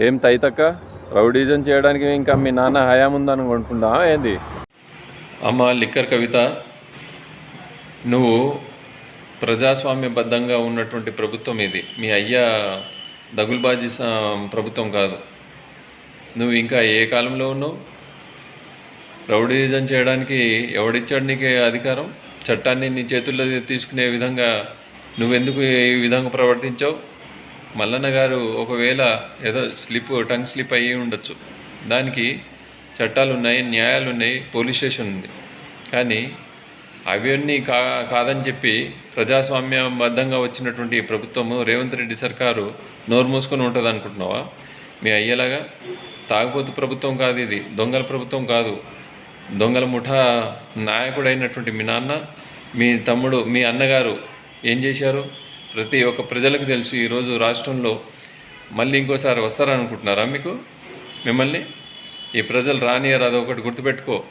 ఏం తైతక్క? రౌడీజం చేయడానికి ఇంకా మీ నాన్న హయాం ఉందని అనుకుంటా ఏంది? అమ్మ లిక్కర్ కవిత నువ్వు ప్రజాస్వామ్యబద్ధంగా ఉన్నటువంటి ప్రభుత్వం ఇది. మీ అయ్య దగుల్బాజీ స- ప్రభుత్వం కాదు. నువ్వు ఇంకా ఏ కాలంలో ఉన్నావు? రౌడీజం చేయడానికి ఎవడిచ్చాడు నీకు అధికారం? చట్టాన్ని నీ చేతుల్లో తీసుకునే విధంగా నువ్వెందుకు ఈ విధంగా ప్రవర్తించావు? మల్లన్న గారు ఒకవేళ ఏదో స్లిప్ టంగ్ స్లిప్ అయ్యి ఉండొచ్చు. దానికి చట్టాలు ఉన్నాయి న్యాయాలు ఉన్నాయి పోలీస్ స్టేషన్ ఉంది. కానీ అవన్నీ కా కాదని చెప్పి ప్రజాస్వామ్యబద్ధంగా వచ్చినటువంటి ప్రభుత్వము రేవంత్ రెడ్డి సర్కారు నోరు మూసుకొని ఉంటుంది అనుకుంటున్నావా మీ అయ్యేలాగా తాగుబోతు ప్రభుత్వం కాదు ఇది దొంగల ప్రభుత్వం కాదు. దొంగల ముఠా నాయకుడైనటువంటి మీ నాన్న మీ తమ్ముడు మీ అన్నగారు ఏం చేశారు? ప్రతి ఒక్క ప్రజలకు తెలుసు ఈరోజు రాష్ట్రంలో మళ్ళీ ఇంకోసారి వస్తారనుకుంటున్నారా మీకు? మిమ్మల్ని? ఈ ప్రజలు రానియరు అదొకటి గుర్తుపెట్టుకో.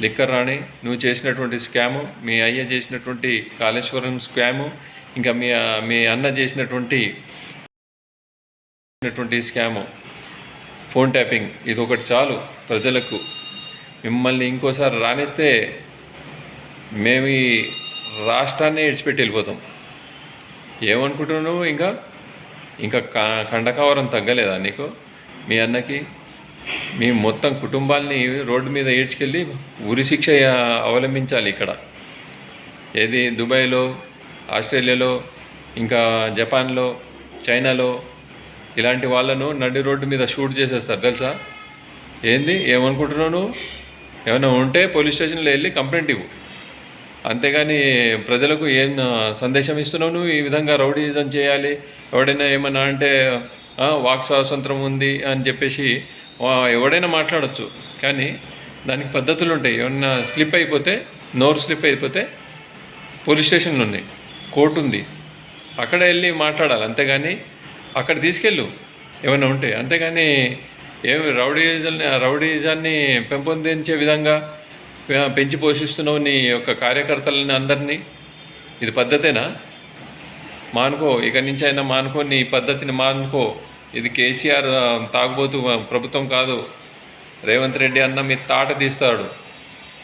లిక్కర్ రాణి నువ్వు చేసినటువంటి స్కాము మీ అయ్య చేసినటువంటి కాళేశ్వరం స్కాము ఇంకా మీ మీ అన్న చేసినటువంటి చేసినటువంటి స్కాము. ఫోన్ ట్యాపింగ్ ఇది ఒకటి చాలు ప్రజలకు. మిమ్మల్ని ఇంకోసారి రానిస్తే మేము ఈ రాష్ట్రాన్ని విడిచిపెట్టి వెళ్ళిపోతాం. ఏమనుకుంటున్నావు ఇంకా? ఇంకా క- తగ్గలేదా నీకు? మీ అన్నకి మీ మొత్తం కుటుంబాల్ని రోడ్డు మీద ఈడ్చుకెళ్ళి ఉరి శిక్ష అవలంబించాలి ఇక్కడ. ఏది దుబాయ్లో ఆస్ట్రేలియాలో ఇంకా జపాన్లో చైనాలో ఇలాంటి వాళ్ళను నడి రోడ్డు మీద షూట్ చేసేస్తారు తెలుసా? ఏంది? ఏమనుకుంటున్నావు నువ్వు? ఏమైనా ఉంటే పోలీస్ స్టేషన్లో వెళ్ళి కంప్లైంట్ ఇవ్వు. అంతేగాని ప్రజలకు ఏం సందేశం ఇస్తున్నావు నువ్వు ఈ విధంగా రౌడీజం చేయాలి? ఎవడైనా ఏమన్నా అంటే వాక్ స్వాతంత్రం ఉంది అని చెప్పేసి ఎవడైనా మాట్లాడచ్చు. కానీ దానికి పద్ధతులు ఉంటాయి. ఏమన్నా స్లిప్ అయిపోతే నోరు స్లిప్ అయిపోతే పోలీస్ స్టేషన్లు ఉన్నాయి. కోర్టు ఉంది. అక్కడ వెళ్ళి మాట్లాడాలి. అంతేగాని అక్కడ తీసుకెళ్ళు. ఏమైనా ఉంటే. అంతేగాని ఏమి రౌడీజాన్ని రౌడీజాన్ని పెంపొందించే విధంగా పెంచి పోషిస్తున్నావు నీ యొక్క కార్యకర్తలని అందరినీ. ఇది పద్ధతేనా? మానుకో ఇక నుంచి అయినా మానుకో నీ పద్ధతిని మానుకో. ఇది కేసీఆర్ తాగుబోతు ప్రభుత్వం కాదు. రేవంత్ రెడ్డి అన్న మీ తాట తీస్తాడు.